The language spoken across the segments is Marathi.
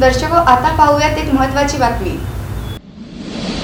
दर्शको आता पाहूयात एक महत्वाची बातमी.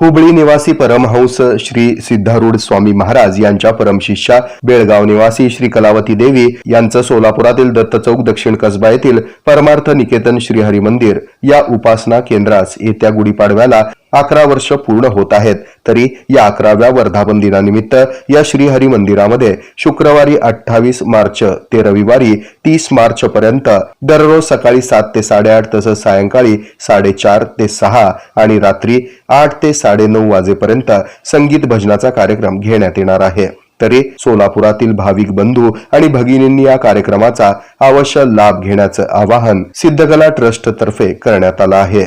हुबळी निवासी परमहंस श्री सिद्धारूढ स्वामी महाराज यांच्या परमशिष्या बेळगाव निवासी श्री कलावती देवी यांचं सोलापुरातील दत्त चौक दक्षिण कसबा येथील परमार्थ निकेतन श्री मंदिर या उपासना केंद्रास येत्या गुढीपाडव्याला अकरा वर्ष पूर्ण होत आहेत. तरी या अकराव्या वर्धापन दिनानिमित्त या श्रीहरी मंदिरामध्ये शुक्रवारी अठ्ठावीस मार्च ते रविवारी तीस मार्च पर्यंत दररोज सकाळी सात ते साडेआठ तसंच सायंकाळी साडेचार ते सहा आणि रात्री आठ ते साडेनऊ वाजेपर्यंत संगीत भजनाचा कार्यक्रम घेण्यात येणार आहे. तरी सोलापुरातील भाविक बंधू आणि भगिनींनी या कार्यक्रमाचा अवश्य लाभ घेण्याचं आवाहन सिद्धकला ट्रस्ट तर्फे करण्यात आलं आहे.